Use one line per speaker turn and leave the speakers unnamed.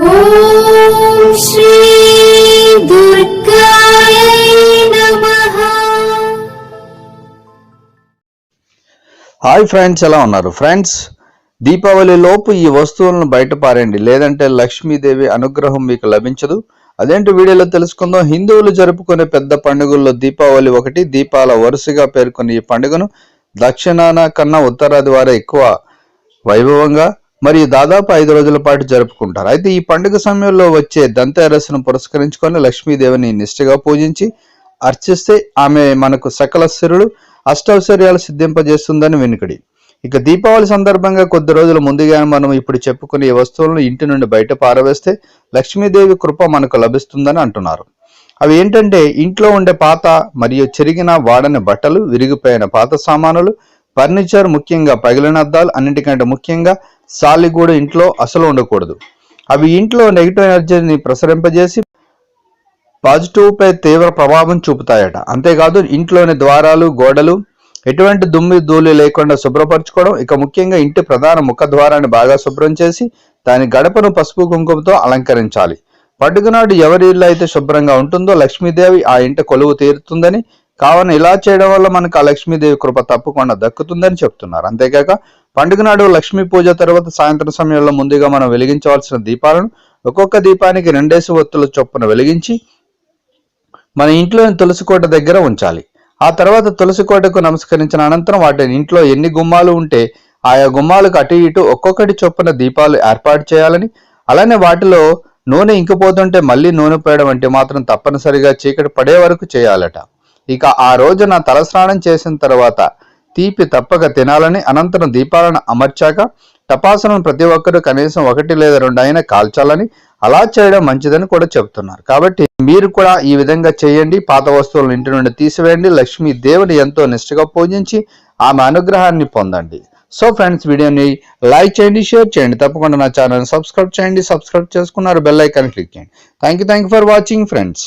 Hi friends ఎలా ఉన్నారు? Friends Deepavali లోపు ఈ వస్తువులను బయటపారండి లేదంటే లక్ష్మీదేవి అనుగ్రహం మీకు లభించదు. అదేంటి వీడియోలో తెలుసుకుందాం. హిందువులు జరుపుకునే పెద్ద పండుగల్లో దీపావళి ఒకటి దీపాల వరుసగా పేర్కొన్న ఈ పండుగను దక్షిణాన కన్నా ఉత్తరాది వారే ఎక్కువ వైభవంగా మరియు దాదాపు ఐదు రోజుల పాటు జరుపుకుంటారు. అయితే ఈ పండుగ సమయంలో వచ్చే దంతెరస్సును పురస్కరించుకొని లక్ష్మీదేవిని నిష్ఠగా పూజించి అర్చిస్తే ఆమె మనకు సకల సిరులు అష్టౌశ్వర్యాలు సిద్ధింపజేస్తుందని వెనుకడి. ఇక దీపావళి సందర్భంగా కొద్ది రోజుల ముందుగానే మనం ఇప్పుడు చెప్పుకునే వస్తువులను ఇంటి నుండి బయట పారవేస్తే లక్ష్మీదేవి కృప మనకు లభిస్తుందని అంటున్నారు. అవి ఏంటంటే ఇంట్లో ఉండే పాత మరియు చెరిగిన వాడని బట్టలు విరిగిపోయిన పాత సామానులు ఫర్నిచర్ ముఖ్యంగా పగిలిన అద్దాలు అన్నిటికంటే ముఖ్యంగా సాలిగూడ ఇంట్లో అసలు ఉండకూడదు. అవి ఇంట్లో నెగిటివ్ ఎనర్జీని ప్రసరింపజేసి పాజిటివ్ పై తీవ్ర ప్రభావం చూపుతాయట. అంతేకాదు ఇంట్లోని ద్వారాలు గోడలు ఎటువంటి దుమ్మి ధూళి లేకుండా శుభ్రపరచుకోవడం ఇక ముఖ్యంగా ఇంటి ప్రధాన ముఖ ద్వారాన్ని బాగా శుభ్రం చేసి దాని గడపను పసుపు కుంకుమతో అలంకరించాలి. పండుగ నాడు ఎవరి ఇల్లు అయితే శుభ్రంగా ఉంటుందో లక్ష్మీదేవి ఆ ఇంట కొలువు తీరుతుందని కావున ఇలా చేయడం వల్ల మనకు ఆ లక్ష్మీదేవి కృప తప్పకుండా దక్కుతుందని చెప్తున్నారు. అంతేకాక పండుగ నాడు లక్ష్మీ పూజ తర్వాత సాయంత్రం సమయంలో ముందుగా మనం వెలిగించవలసిన దీపాలను ఒక్కొక్క దీపానికి రెండేసి ఒత్తుల చొప్పున వెలిగించి మన ఇంట్లోని తులసి కోట దగ్గర ఉంచాలి. ఆ తర్వాత తులసి కోటకు నమస్కరించిన అనంతరం వాటిని ఇంట్లో ఎన్ని గుమ్మాలు ఉంటే ఆయా గుమ్మాలకు అటు ఇటు ఒక్కొక్కటి చొప్పున దీపాలు ఏర్పాటు చేయాలని అలానే వాటిలో నూనె ఇంకిపోతుంటే మళ్ళీ నూనె పోయడం వంటి మాత్రం తప్పనిసరిగా చీకటి పడే వరకు చేయాలట. ఇక ఆ రోజున తలస్నానం చేసిన తర్వాత తీపి తప్పక తినాలని అనంతరం దీపాలను అమర్చాక టపాసులను ప్రతి ఒక్కరూ కనీసం ఒకటి లేదా రెండు అయినా కాల్చాలని అలా చేయడం మంచిదని కూడా చెప్తున్నారు కాబట్టి మీరు కూడా ఈ విధంగా చేయండి. పాత వస్తువులను ఇంటి నుండి తీసివేయండి. లక్ష్మీ దేవుని ఎంతో నిష్ఠగా పూజించి ఆమె అనుగ్రహాన్ని పొందండి. సో ఫ్రెండ్స్ వీడియోని లైక్ చేయండి షేర్ చేయండి. తప్పకుండా నా ఛానల్ సబ్స్క్రైబ్ చేయండి. సబ్స్క్రైబ్ చేసుకున్నారు బెల్ ఐకాన్ క్లిక్ చేయండి. Thank you thank you for watching friends.